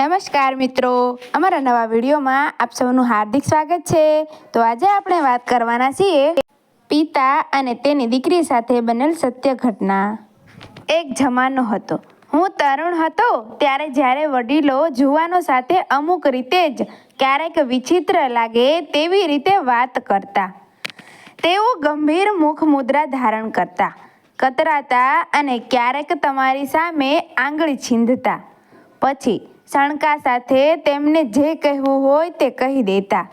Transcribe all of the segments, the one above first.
નમસ્કાર મિત્રો. અમારા નવા વિડીયોમાં આપ સૌનું હાર્દિક સ્વાગત છે. તો આજે આપણે વાત કરવાના છીએ પિતા અને તેની દીકરી સાથે બનેલ સત્ય ઘટના. એક જમાનો હતો. હું તરુણ હતો ત્યારે જ્યારે વડીલો જુવાનો સાથે અમુક રીતે જ ક્યારેક વિચિત્ર લાગે તેવી રીતે વાત કરતા. તેઓ ગંભીર મુખ મુદ્રા ધારણ કરતા. કતરાતા અને ક્યારેક તમારી સામે આંગળી છીંધતા. પછી સણકા સાથે તેમને જે કહેવું હોય તે કહી દેતા.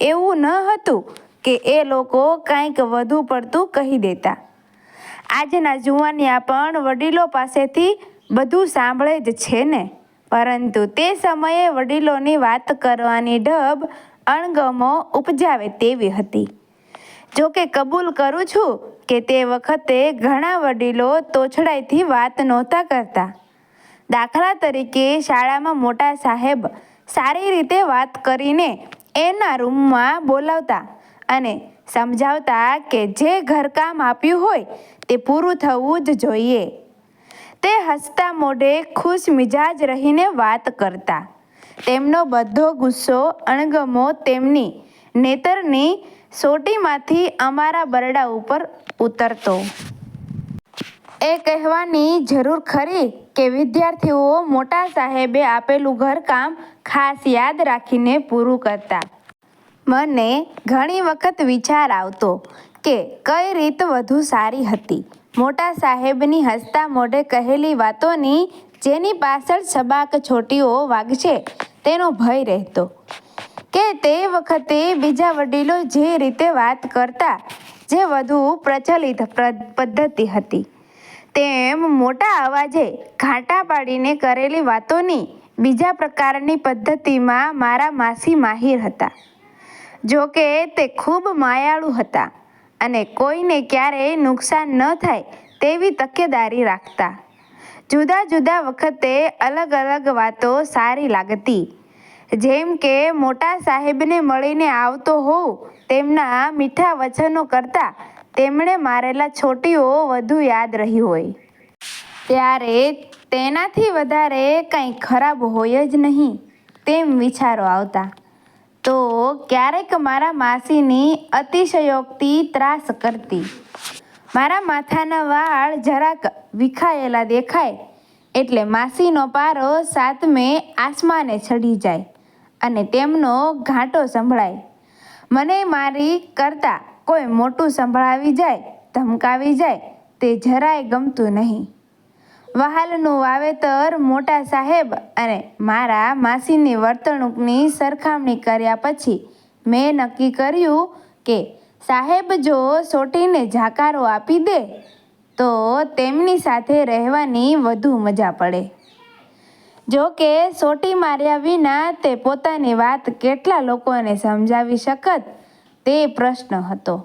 એવું ન હતું કે એ લોકો કંઈક વધુ પડતું કહી દેતા. આજના જુવાનિયા પણ વડીલો પાસેથી બધું સાંભળે જ છે ને. પરંતુ તે સમયે વડીલોની વાત કરવાની ઢબ અણગમો ઉપજાવે તેવી હતી. જો કે કબૂલ કરું છું કે તે વખતે ઘણા વડીલો તોછડાઈથી વાત નહોતા કરતા. દાખલા તરીકે શાળામાં મોટા સાહેબ સારી રીતે વાત કરીને એના રૂમમાં બોલાવતા અને સમજાવતા કે જે ઘરકામ આપ્યું હોય તે પૂરું થવું જ જોઈએ. તે હસતા મોઢે ખુશ મિજાજ રહીને વાત કરતા. તેમનો બધો ગુસ્સો, અણગમો તેમની નેતરની સોટીમાંથી અમારા બરડા ઉપર ઉતરતો. એ કહેવાની જરૂર ખરી કે વિદ્યાર્થીઓ મોટા સાહેબે આપેલું ઘરકામ ખાસ યાદ રાખીને પૂરું કરતા. મને ઘણી વખત વિચાર આવતો કે કઈ રીત વધુ સારી હતી. મોટા સાહેબની હસતા મોઢે કહેલી વાતોની જેની પાછળ છબાક છોટીઓ વાગશે તેનો ભય રહેતો. કે તે વખતે બીજા વડીલો જે રીતે વાત કરતા, જે વધુ પ્રચલિત પદ્ધતિ હતી. તેમ મોટા અવાજે ઘાંટા પાડીને કરેલી વાતોની બીજા પ્રકારની પદ્ધતિમાં મારા માસી માહિર હતા. જો કે તે ખૂબ માયાળુ હતા અને કોઈને ક્યારેય નુકસાન ન થાય તેવી તકેદારી રાખતા. જુદા જુદા વખતે અલગ અલગ વાતો સારી લાગતી. જેમ કે મોટા સાહેબને મળીને આવતો હોઉં, તેમના મીઠા વચનો કરતાં તેમણે મારેલા છોટીઓ વધુ યાદ રહી હોય. ત્યારે તેનાથી વધારે કંઈ ખરાબ હોય જ નહીં, તેમ વિચારો આવતા. તો ક્યારેક મારા માસીની અતિશયોક્તિ ત્રાસ કરતી. મારા માથાના વાળ જરાક વિખાયેલા દેખાય, એટલે માસીનો પારો સાતમે આસમાને ચડી જાય અને તેમનો ઘાંટો સંભળાય. મને મારી કરતાં કોઈ મોટું સંભળાવી જાય, ધમકાવી જાય, તે જરાય ગમતું નહીં. વહાલનું વાવેતર મોટા સાહેબ અને મારા માસીની વર્તણૂકની સરખામણી કર્યા પછી મેં નક્કી કર્યું કે સાહેબ જો સોટીને જાકારો આપી દે, તો તેમની સાથે રહેવાની વધુ મજા પડે. જો કે સોટી માર્યા વિના તે પોતાની વાત કેટલા લોકોને સમજાવી શકત? તે પ્રશ્ન હતો.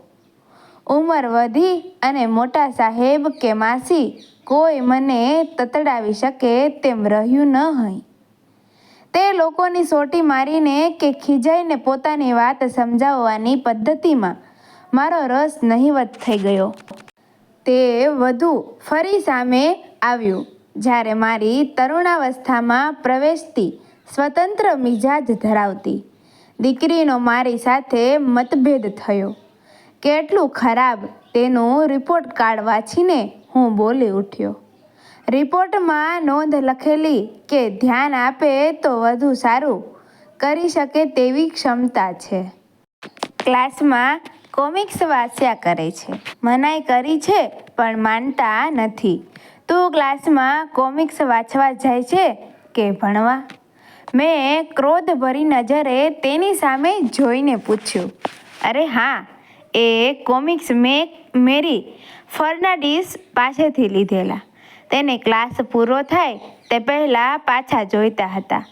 ઉંમર વધી અને મોટા સાહેબ કે માસી, કોઈ મને તતડાવી શકે તેમ રહ્યું ન હોય તે લોકોની સોટી મારીને કે ખીજાઈને પોતાની વાત સમજાવવાની પદ્ધતિમાં મારો રસ નહીવત થઈ ગયો. તે વધુ ફરી સામે આવ્યું, જ્યારે મારી તરુણાવસ્થામાં પ્રવેશતી સ્વતંત્ર મિજાજ ધરાવતી. દીકરીનો મારી સાથે મતભેદ થયો. કેટલું ખરાબ તેનો રિપોર્ટ કાર્ડ વાંચીને હું બોલી ઉઠ્યો. રિપોર્ટમાં નોંધ લખેલી કે ધ્યાન આપે તો વધુ સારું, કરી શકે તેવી ક્ષમતા છે. ક્લાસમાં કોમિક્સ વાંચ્યા કરે છે. મનાઈ કરી છે, પણ માનતા નથી. તું ક્લાસમાં કોમિક્સ વાંચવા જાય છે કે ભણવા? મેં ક્રોધભરી નજરે તેની સામે જોઈને પૂછ્યું, અરે હા, એ કોમિક્સ મેં મેરી ફર્નાડીસ પાસેથી લીધેલા. તેને ક્લાસ પૂરો થાય તે પહેલાં પાછા જોઈતા હતા.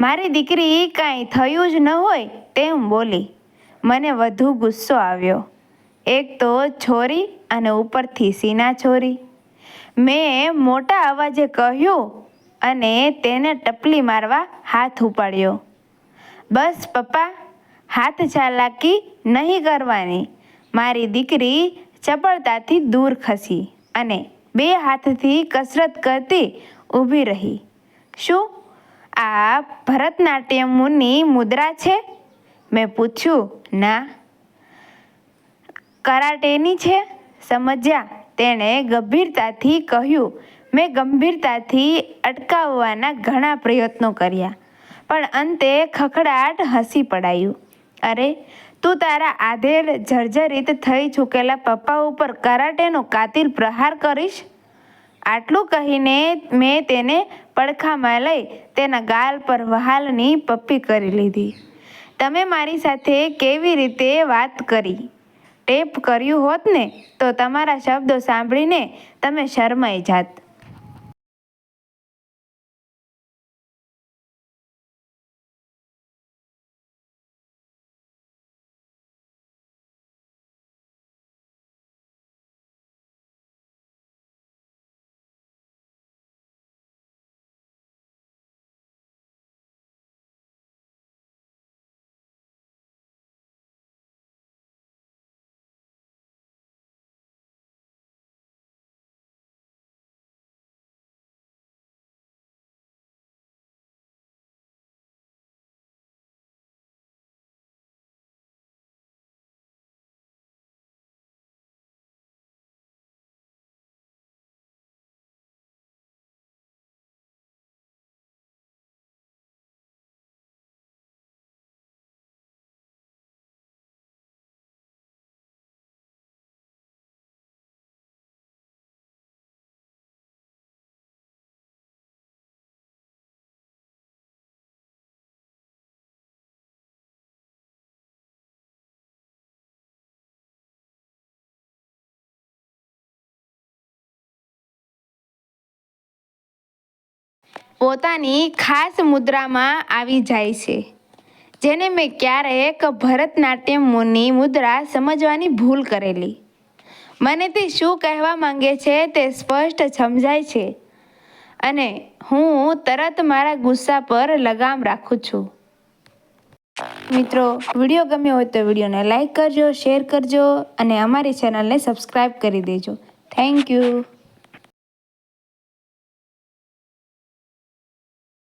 મારી દીકરી કાંઈ થયું જ ન હોય તેમ બોલી, મને વધુ ગુસ્સો આવ્યો. એક તો છોરી અને ઉપરથી સીના છોરી. મેં મોટા અવાજે કહ્યું અને તેને ટપલી મારવા હાથ ઉપાડ્યો. બસ, પપ્પા, હાથ ચાલાકી નહીં કરવાની. મારી દીકરી ચપળતાથી દૂર ખસી અને બે હાથથી કસરત કરતી ઊભી રહી. શું? આ ભરતનાટ્યમ મુનિ મુદ્રા છે? મેં પૂછ્યું. ના. કરાટેની છે? સમજ્યા. તેણે ગંભીરતાથી કહ્યું મેં ગંભીરતાથી અટકાવવાના ઘણા પ્રયત્નો કર્યા, પણ અંતે ખખડાટ હસી પડાયું. અરે, તું તારા આધેર જર્જરિત થઈ ચૂકેલા પપ્પા ઉપર કરાટેનો કાતિલ પ્રહાર કરીશ? આટલું કહીને મેં તેને પડખામાં લઈ તેના ગાલ પર વહાલની પપ્પી કરી લીધી. તમે મારી સાથે કેવી રીતે વાત કરી? ટેપ કર્યું હોત ને, તો તમારા શબ્દો સાંભળીને તમે શરમાઈ જાત. પોતાની ખાસ મુદ્રામાં આવી જાય છે, જેને મેં ક્યારેક ભરતનાટ્યમની મુદ્રા સમજવાની ભૂલ કરેલી. મને તે શું કહેવા માંગે છે તે સ્પષ્ટ સમજાય છે અને હું તરત મારા ગુસ્સા પર લગામ રાખું છું. મિત્રો, વીડિયો ગમ્યો હોય તો વિડીયોને લાઇક કરજો, શેર કરજો અને અમારી ચેનલને સબસ્ક્રાઈબ કરી દેજો. Thank you.